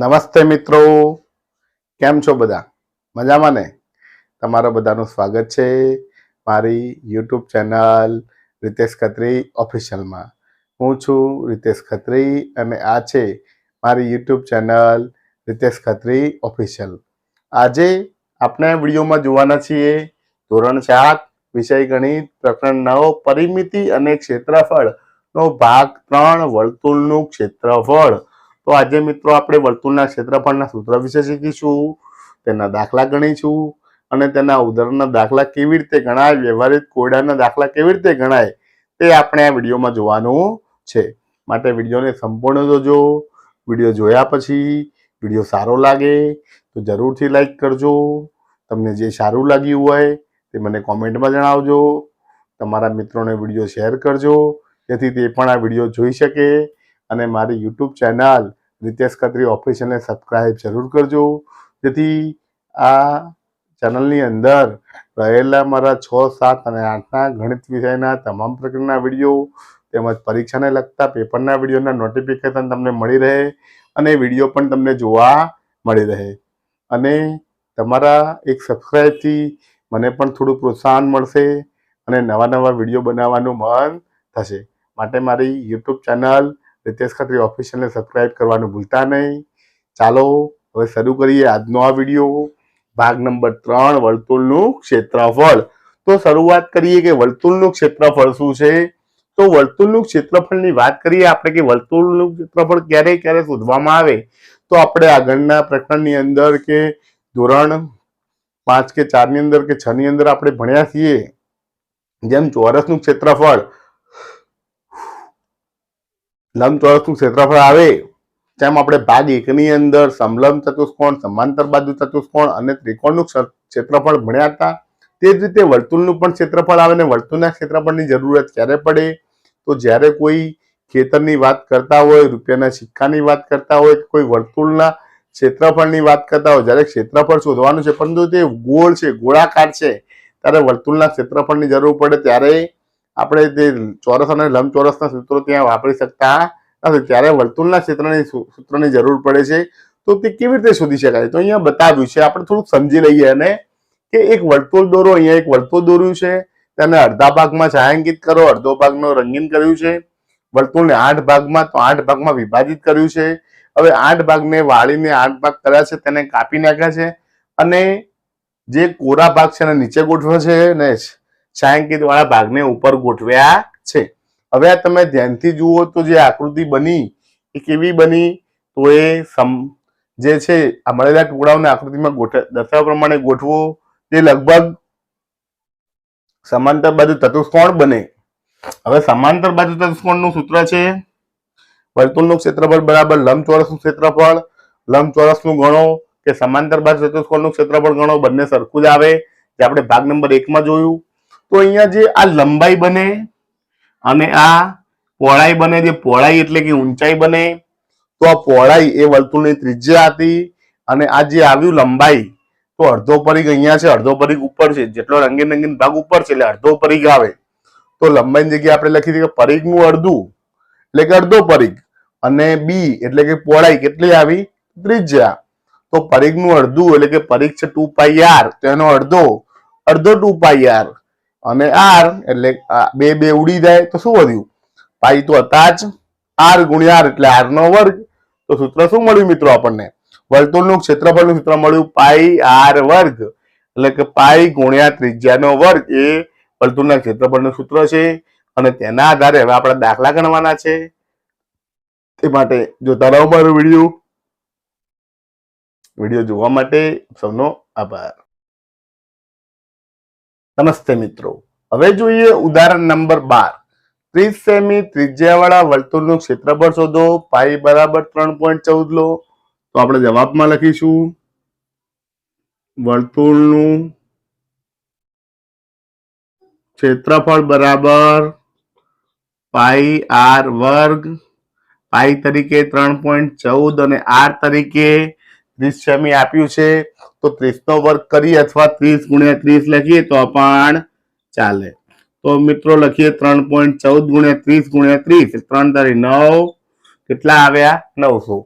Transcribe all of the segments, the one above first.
નમસ્તે મિત્રો. કેમ છો બધા? મજામાં ને? તમારા બધાનું સ્વાગત છે મારી યુટ્યુબ ચેનલ રિતેશ ખત્રી ઓફિશિયલમાં. હું છું રિતેશ ખત્રી અને આ છે મારી YouTube channel Ritesh Khatri official. આજે આપણે વિડીયોમાં જોવાના છીએ ધોરણ સાત વિષય ગણિત પ્રકરણ નવ પરિમિતિ અને ક્ષેત્રફળ નો ભાગ ત્રણ વર્તુળનું ક્ષેત્રફળ. તો આજે મિત્રો આપણે વર્તુળના ક્ષેત્રફળના સૂત્ર વિશે શીખીશું, તેના દાખલા ગણીશું અને તેના ઉદાહરણના દાખલા કેવી રીતે ગણાય, વ્યવહારિક કોયડાના દાખલા કેવી રીતે ગણાય તે આપણે આ વિડીયોમાં જોવાનું છે. માટે વિડીયોને સંપૂર્ણ જોજો, વીડિયો જોયા પછી વીડિયો સારો લાગે તો જરૂરથી લાઈક કરજો. તમને જે સારું લાગ્યું હોય તે મને કોમેન્ટમાં જણાવજો. તમારા મિત્રોને વીડિયો શેર કરજો, જેથી તે પણ આ વીડિયો જોઈ શકે અને મારી યુટ્યુબ ચેનલ રીતેશ ખત્રી ઓફિશિયલને સબસ્ક્રાઈબ જરૂર કરજો. જેથી આ ચેનલની અંદર રહેલા મારા છ, સાત અને આઠના ગણિત વિષયના તમામ પ્રકારના વીડિયો તેમજ પરીક્ષાને લગતા પેપરના વિડીયોના નોટિફિકેશન તમને મળી રહે અને વીડિયો પણ તમને જોવા મળી રહે. અને તમારા એક સબસ્ક્રાઈબથી મને પણ થોડું પ્રોત્સાહન મળશે અને નવા નવા વીડિયો બનાવવાનું મન થશે. માટે મારી યુટ્યુબ ચેનલ રીતેશ ખત્રી ઓફિશિયલને સબસ્ક્રાઇબ કરવાનું ભૂલતા નહીં. ચાલો, હવે શરૂ કરીએ આજનો આ વીડિયો. ભાગ નંબર ત્રણ, વર્તુળનું ક્ષેત્રફળ. તો શરૂઆત કરીએ કે વર્તુળનું ક્ષેત્રફળ શું છે? તો વર્તુળનું ક્ષેત્રફળની વાત કરીએ આપણે કે વર્તુળનું ક્ષેત્રફળ ક્યારે ક્યારે શોધવામાં આવે? તો આપણે આગળના પ્રકરણની અંદર કે ધોરણ પાંચ કે ચારની અંદર કે છની અંદર આપણે ભણ્યા છીએ. જેમ ચોરસનું ક્ષેત્રફળ લંબચોરસનું ક્ષેત્રફળ આવે તેમ આપણે ભાગ એકની અંદર સમલંબ ચતુષ્કોણ, સમાંતર બાજુ ચતુષ્કોણ અને ત્રિકોણનું ક્ષ- ક્ષેત્રફળ ભણ્યા હતા, તે જ રીતે વર્તુળનું પણ ક્ષેત્રફળ આવે ને વર્તુળના ક્ષેત્રફળની જરૂરત ક્યારે પડે? તો જ્યારે કોઈ ખેતરની વાત કરતા હોય, રૂપિયાના સિક્કાની વાત કરતા હોય કોઈ વર્તુળના ક્ષેત્રફળની વાત કરતા હોય, જ્યારે ક્ષેત્રફળ શોધવાનું છે, પરંતુ તે ગોળ છે, ગોળાકાર છે, ત્યારે વર્તુળના ક્ષેત્રફળની જરૂર પડે, ત્યારે આપણે તે ચોરસ અને લંબચોરસના સૂત્રો ત્યાં વાપરી શકતા નથી. ત્યારે વર્તુળના ક્ષેત્રની સૂત્રની જરૂર પડે છે, તો તે કેવી રીતે શોધી શકાય? તો અહીંયા બતાવ્યું છે, આપણે થોડુંક સમજી લઈએ અને કે એક વર્તુળ દોરો, અહીંયા એક વર્તુળ દોર્યું છે, તેને અડધા ભાગમાં છાંયાંકિત કરો, અડધો ભાગનો રંગીન કર્યું છે, વર્તુળને આઠ ભાગમાં, તો આઠ ભાગમાં વિભાજિત કર્યું છે. હવે આઠ ભાગને વાળીને આઠ ભાગ કર્યા છે, તેને કાપી નાખ્યા છે અને જે કોરા ભાગ છે એને નીચે ગોઠવ્યો છે ને છાંયાંકિત વાળા ભાગને ઉપર ગોઠવ્યા છે. હવે આ તમે ધ્યાનથી જુઓ તો જે આકૃતિ બની એ કેવી બની? તો એ સમ જે છે આ મળેલા ટુકડાઓને આકૃતિમાં ગોઠ દર્શાવ્યા પ્રમાણે ગોઠવો. તે લગભગ સમાંતર બાજુ ચતુષ્કોણ બને. હવે સમાંતર બાજુ ચતુષ્કોણનું સૂત્ર છે. વર્તુળનું ક્ષેત્રફળ બરાબર લંબચોરસનું ક્ષેત્રફળ. લંબચોરસનું ગણો કે સમાંતર બાજુ ચતુષ્કોણનું ક્ષેત્રફળ ગણો. બંને સરખું જ આવે. જે આપણે ભાગ નંબર એકમાં જોયું. તો અહીંયા જે આ લંબાઈ બને અને આ પહોળાઈ બને, જે પહોળાઈ એટલે કે ઊંચાઈ બને, તો આ પહોળાઈ એ વર્તુળની ત્રિજ્યા હતી અને આ જે આવ્યું લંબાઈ, તો અડધો પરિઘ અહીંયા છે, અડધો પરિઘ ઉપર છે, જેટલો રંગીન રંગીન ભાગ ઉપર છે, એટલે અડધો પરિઘ આવે. તો લંબાઈની જગ્યાએ આપણે લખી દઈએ પરિઘનું અડધું, એટલે કે અડધો પરિઘ, અને બી એટલે કે પહોળાઈ કેટલી આવી? ત્રિજ્યા. તો પરિઘનું અડધું એટલે કે પરિઘ છે ટુ પાઈ આર, તો એનો અડધો અડધો ટુ પાઈ આર. અને આર એટલે બે બે ઉડી જાય તો શું વધ્યું? પાઈ તો હતા જ આર ગુણ્યા એટલે આર નો વર્ગ. તો સૂત્ર શું મળ્યું મિત્રો આપણને? વર્તુળનું ક્ષેત્રફળનું સૂત્ર મળ્યું પાઈ આર વર્ગ. એટલે કે પાઈ ગુણ્યા ત્રિજ્યાનો વર્ગ એ વર્તુળના ક્ષેત્રફળનું સૂત્ર છે. અને તેના આધારે હવે આપણે દાખલા ગણવાના છે. તે માટે જોતા રહો મારો વીડિયો. વીડિયો જોવા માટે સૌનો આભાર. નમસ્તે મિત્રો. હવે જોઈએ ઉદાહરણ નંબર બાર. ત્રીસ સેમી ત્રિજ્યાવાળા વર્તુળનું ક્ષેત્રફળ શોધો. પાઈ બરાબર ત્રણ પોઈન્ટ ચૌદ લો. તો આપણે જવાબમાં લખીશું. વર્તુળનું ક્ષેત્રફળ બરાબર પાઈ આર વર્ગ. પાઈ તરીકે ત્રણ પોઈન્ટ ચૌદ અને આર તરીકે ત્રીસ સેમી આપ્યું છે. તો ત્રીસ નો વર્ગ કરી અથવા ત્રીસ ગુણ્યા ત્રીસ લખીએ તો પણ ચાલે. તો મિત્રો લખીએ ત્રણ પોઈન્ટ ચૌદ ગુણ્યા ત્રીસ ગુણ્યા ત્રીસ. ત્રણ તારી નવ. કેટલા આવ્યા? નવસો.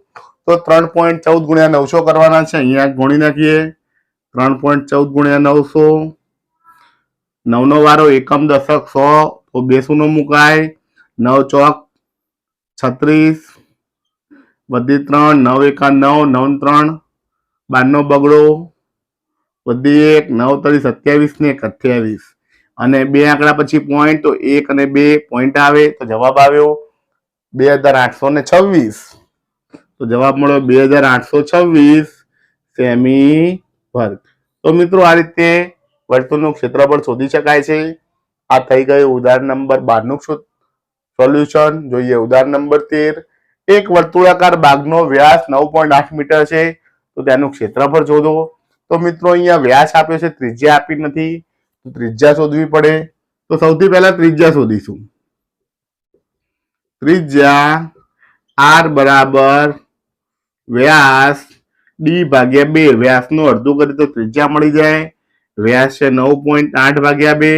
તો ત્રણ પોઈન્ટ ચૌદ ગુણ્યા નવસો કરવાના છે. અહીંયા ગુણી નાખીએ. ત્રણ પોઈન્ટ ચૌદ ગુણ્યા નવસો. નવનો વારો એકમ દશક સો. તો બેસુનો મુકાય. નવ ચોક છત્રીસ. બધી ત્રણ. નવ એકા નવ. નવ ત્રણ. બારનો બગડો, બધી એક નવ તરી સત્યાવીસ ને એક, અઠ્યાવીસ. અને બે આંકડા પછી પોઈન્ટ તો એક અને બે પોઈન્ટ આવે, તો જવાબ આવ્યો બે હજાર આઠસો ને છવ્વીસ. તો જવાબ મળ્યો બે હજાર આઠસો છવ્વીસ સેમી વર્ગ. તો મિત્રો આ રીતે વર્તુળનું ક્ષેત્રફળ શોધી શકાય છે. આ થઈ ગયું ઉદાહરણ નંબર બારનું સોલ્યુશન જોઈએ ઉદાહરણ નંબર તેર. એક વર્તુળાકાર બાગનો વ્યાસ નવ પોઈન્ટ આઠ મીટર છે. તો તેનું ક્ષેત્રફળ શોધો. તો મિત્રો, અહીંયા વ્યાસ આપ્યો છે, ત્રિજ્યા આપી નથી. તો ત્રિજ્યા શોધવી પડે. તો સૌથી પહેલા ત્રિજ્યા શોધીશું. ત્રિજ્યા આર બરાબર વ્યાસ ડી ભાગ્યા બે. વ્યાસનું અડધું કરી તો ત્રિજ્યા મળી જાય. વ્યાસ છે નવ પોઈન્ટ આઠ ભાગ્યા બે.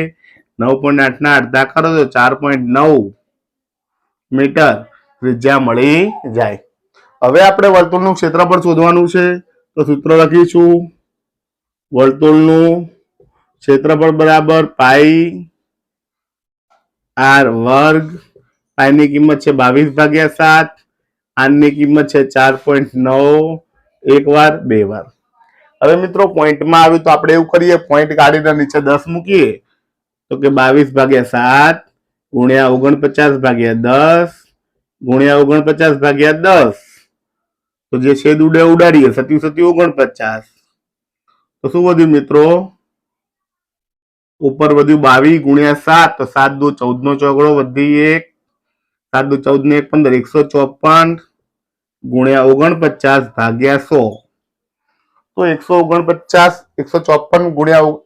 નવ પોઈન્ટ આઠના અડધા કરો તો ચાર પોઈન્ટ નવ મીટર ત્રિજ્યા મળી જાય. હવે આપણે વર્તુળનું ક્ષેત્રફળ શોધવાનું છે. તો સૂત્ર લખીશું. વર્તુળનું ક્ષેત્રફળ બરાબર પાઈ આર વર્ગ. પાઈની કિંમત છે બાવીસ ભાગ્યા સાત. આરની કિંમત છે ચાર પોઈન્ટ નવ. એક વાર, બે વાર. હવે મિત્રો પોઈન્ટમાં આવ્યું તો આપણે એવું કરીએ, પોઈન્ટ કાઢીને નીચે દસ મૂકીએ. તો કે બાવીસ ભાગ્યા સાત ગુણ્યા ઓગણપચાસ ભાગ્યા દસ ગુણ્યા ઓગણપચાસ ભાગ્યા દસ. તો જે છેદ ઉડે ઉડાડીએ સત્યુ સત્યુ ઓગણપચાસ. તો શું વધ્યું મિત્રો? ઉપર વધ્યું બાવીસ ગુણ્યા સાત, તો સાત દુ ચૌદ નો ચોગડો વધી એક. સાત દુ ચૌદ ને એક પંદર, એકસો ચોપન ગુણ્યા ઓગણપચાસ ભાગ્યા સો. તો એકસો ઓગણપચાસ, એકસો ચોપન ગુણ્યા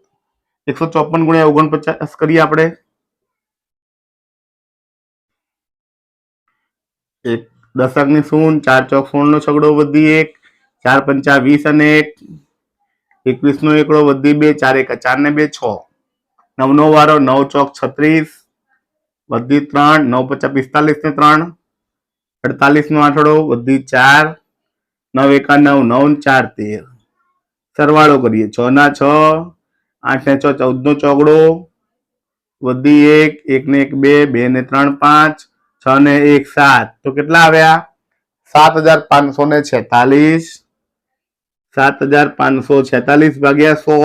એકસો ચોપન ગુણ્યા ઓગણપચાસ કરીએ આપણે. એક દશકની શૂન, ચાર ચોક સોળ નો છગડો વધી એક, ચાર પંચા વીસ અને એક એકવીસ નો એકડો વધી બે, ચાર એક ચાર ને બે છ. નવનો વારો, નવ ચોક છત્રીસ, વધી ત્રણ, નવ પચાસ પિસ્તાલીસ ને ત્રણ અડતાલીસ નો આઠડો વધી ચાર, નવ એકા નવ નવ ચાર તેર. સરવાળો કરીએ, છ ના છ, આઠ ને છ ચૌદ નો ચોગડો વધી એક એક ને એક બે બે ને ત્રણ પાંચ છ ને એક સાત. તો કેટલા આવ્યા? સાત હજાર પાંચસો ને છેતાલીસ. સાત હજાર પાંચસો છેતાલીસ ભાગ્યા સો.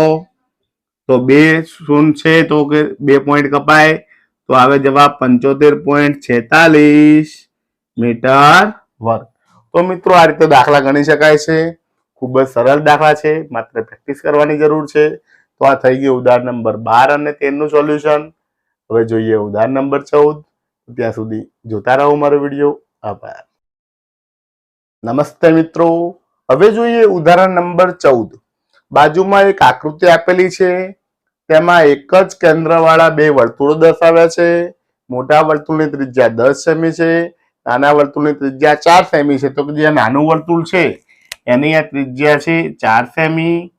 તો બે શૂન્ય છે તો કે બે પોઈન્ટ કપાય. તો આવે જવાબ પંચોતેર પોઈન્ટ છેતાલીસ મીટર વર્ગ. તો મિત્રો આ રીતે દાખલા ગણી શકાય છે. ખૂબ જ સરળ દાખલા છે. માત્ર પ્રેક્ટિસ કરવાની જરૂર છે. તો આ થઈ ગયું ઉદાહરણ નંબર બાર અને તેરનું સોલ્યુશન હવે જોઈએ ઉદાહરણ નંબર ચૌદ. ત્યાં સુધી જોતા રહો મારો વીડિયો. આભાર. નમસ્તે મિત્રો. હવે જોઈએ ઉદાહરણ નંબર ચૌદ. બાજુમાં એક આકૃતિ આપેલી છે. તેમાં એક જ કેન્દ્રવાળા બે વર્તુળો દર્શાવ્યા છે. મોટા વર્તુળની ત્રિજ્યા દસ સેમી છે. નાના વર્તુળની ત્રિજ્યા ચાર સેમી છે. તો કે જે નાનું વર્તુળ છે, એની આ ત્રિજ્યા છે ચાર સેમી.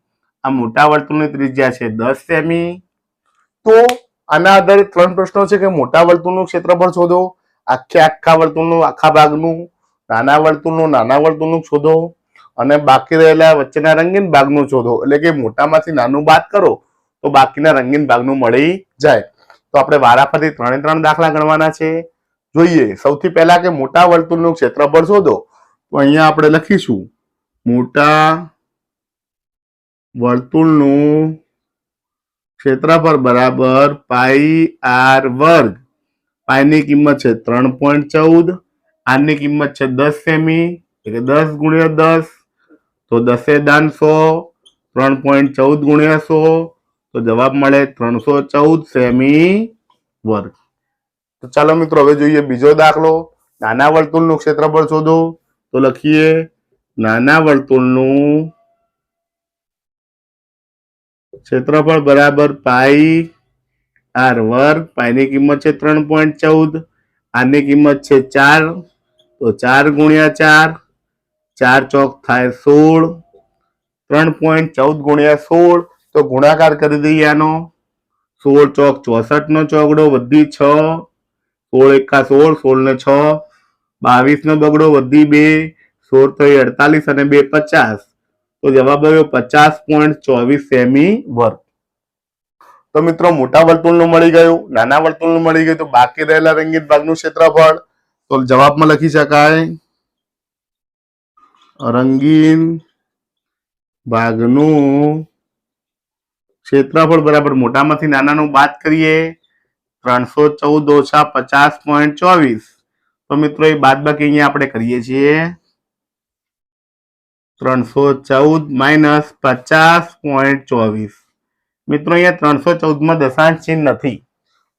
આ મોટા વર્તુળની ત્રિજ્યા છે દસ સેમી. તો આના આધારે ત્રણ પ્રશ્નો છે કે મોટા વર્તુળનું ક્ષેત્રફળ શોધો, આખે આખા વર્તુળનું, આખા ભાગનું, નાના વર્તુળનું નાના વર્તુળનું શોધો અને બાકી રહેલા વચ્ચેના રંગીન ભાગનું શોધો. એટલે કે મોટામાંથી નાનું બાદ કરો તો બાકીના રંગીન ભાગનું મળી જાય. તો આપણે વારાફરતી ત્રણે ત્રણ દાખલા ગણવાના છે. જોઈએ, સૌથી પહેલા કે મોટા વર્તુળનું ક્ષેત્રફળ શોધો. તો અહીંયા આપણે લખીશું. મોટા વર્તુળનું ક્ષેત્રફળ બરાબર પાઈ આર વર્ગ. પાઈની કિંમત છે ત્રણ પોઈન્ટ ચૌદ. આરની કિંમત છે દસ સેમી, એટલે દસ ગુણ્યા દસ. તો દસે દાન સો, ત્રણ પોઈન્ટ ચૌદ ગુણ્યા સો. તો જવાબ મળે ત્રણસો ચૌદ સેમી વર્ગ. તો ચાલો મિત્રો, હવે જોઈએ બીજો દાખલો. નાના વર્તુળનું ક્ષેત્રફળ શોધો. તો લખીએ, નાના વર્તુળનું ક્ષેત્રફળ બરાબર પાઈ આર વર્ગ, પાઈની કિંમત છે ત્રણ પોઈન્ટ ચૌદ, આરની કિંમત છે ચાર, તો ચાર ગુણ્યા ચાર ચાર ચોક થાય સોળ, ત્રણ પોઈન્ટ ચૌદ ગુણ્યા સોળ, તો ગુણાકાર કરી દઈએ આનો. સોળ ચોક ચોસઠ નો ચોગડો વધી છ, સોળ એકા સોળ સોળ ને છ બાવીસ નો બગડો વધી બે, સોળ ત્રણ અડતાલીસ અને બે પચાસ. તો જવાબ આવ્યો પચાસ પોઈન્ટ ચોવીસ સેમી વર્ગ. તો મિત્રો મોટા વર્તુળનું મળી ગયું, નાના વર્તુળનું મળી ગયું, તો બાકી રહેલા રંગીન ભાગનું ક્ષેત્રફળ. તો જવાબમાં લખી શકાય, રંગીન ભાગનું ક્ષેત્રફળ બરાબર મોટામાંથી નાનાનું બાદ કરીએ, ત્રણસો ચૌદ ઓછા પચાસ પોઈન્ટ ચોવીસ. તો મિત્રો એ બાદ બાકી અહીંયા આપણે કરીએ છીએ. ત્રણસો ચૌદ માઇનસ પચાસ પોઈન્ટ ચોવીસ. મિત્રો, અહીંયા ત્રણસો ચૌદમાં દશાંશ ચિહ્ન નથી.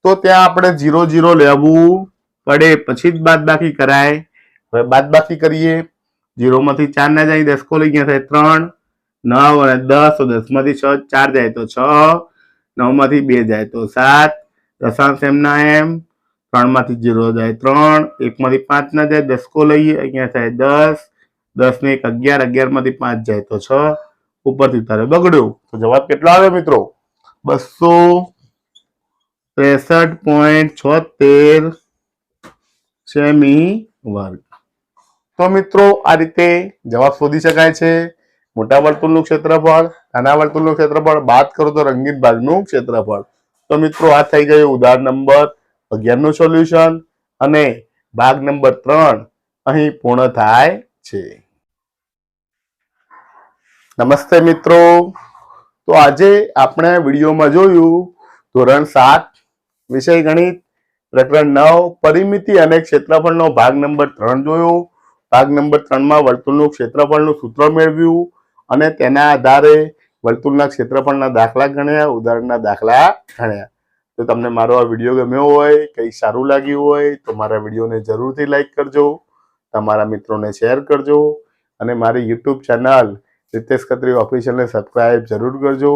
તો ત્યાં આપણે જીરો ઝીરો લેવું પડે, પછી જ બાદબાકી કરાય. હવે બાદબાકી કરીએ. જીરોમાંથી ચાર ના જાય દસકો લઈ ગયા થાય ત્રણ. નવ અને દસ દસમાંથી છ, ચાર જાય તો છ. નવમાંથી બે જાય તો સાત. દશાંશ એમના એમ. ત્રણમાંથી ઝીરો જાય ત્રણ. એકમાંથી પાંચ ના જાય દસકો લઈએ અહીંયા થાય દસ. દસ ને એક અગિયાર અગિયારમાંથી પાંચ જાય તો છ, ઉપરથી તારે બગડ્યું. તો જવાબ કેટલો આવે મિત્રો? બસો ત્રેસઠ પોઈન્ટ છોતેર સેમી વર્ગ તો મિત્રો, આ રીતે જવાબ શોધી શકાય છે. મોટા વર્તુળનું ક્ષેત્રફળ, નાના વર્તુળનું ક્ષેત્રફળ, બાદ કરો તો રંગીન ભાગનું ક્ષેત્રફળ. તો મિત્રો, આ થઈ ગયું ઉદાહરણ નંબર અગિયારનું સોલ્યુશન અને ભાગ નંબર ત્રણ અહીં પૂર્ણ થાય છે. નમસ્તે મિત્રો. તો આજે આપણે વિડીયોમાં જોયું ધોરણ સાત વિષય ગણિત, પ્રકરણ નવ, પરિમિતિ અને ક્ષેત્રફળનો ભાગ નંબર ત્રણ જોયો. ભાગ નંબર ત્રણમાં વર્તુળનું ક્ષેત્રફળનું સૂત્ર મેળવ્યું અને તેના આધારે વર્તુળના ક્ષેત્રફળના દાખલા ગણ્યા, ઉદાહરણના દાખલા ગણ્યા. તો તમને મારો આ વીડિયો ગમ્યો હોય કંઈ સારું લાગ્યું હોય, તો મારા વિડીયોને જરૂરથી લાઈક કરજો. તમારા મિત્રોને શેર કરજો. અને મારી યુટ્યુબ ચેનલ રિતેશ ખત્રી ઓફિશિયલને સબસ્ક્રાઈબ જરૂર કરજો.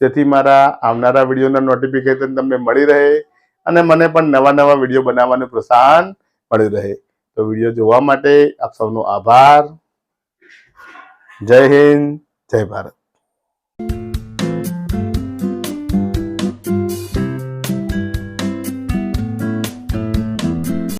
જેથી મારા આવનારા વિડીયોના નોટિફિકેશન તમને મળી રહે અને મને પણ નવા નવા વીડિયો બનાવવાનું પ્રોત્સાહન મળી રહે. તો વીડિયો જોવા માટે આપ સૌનો આભાર. જય હિન્દ, જય ભારત.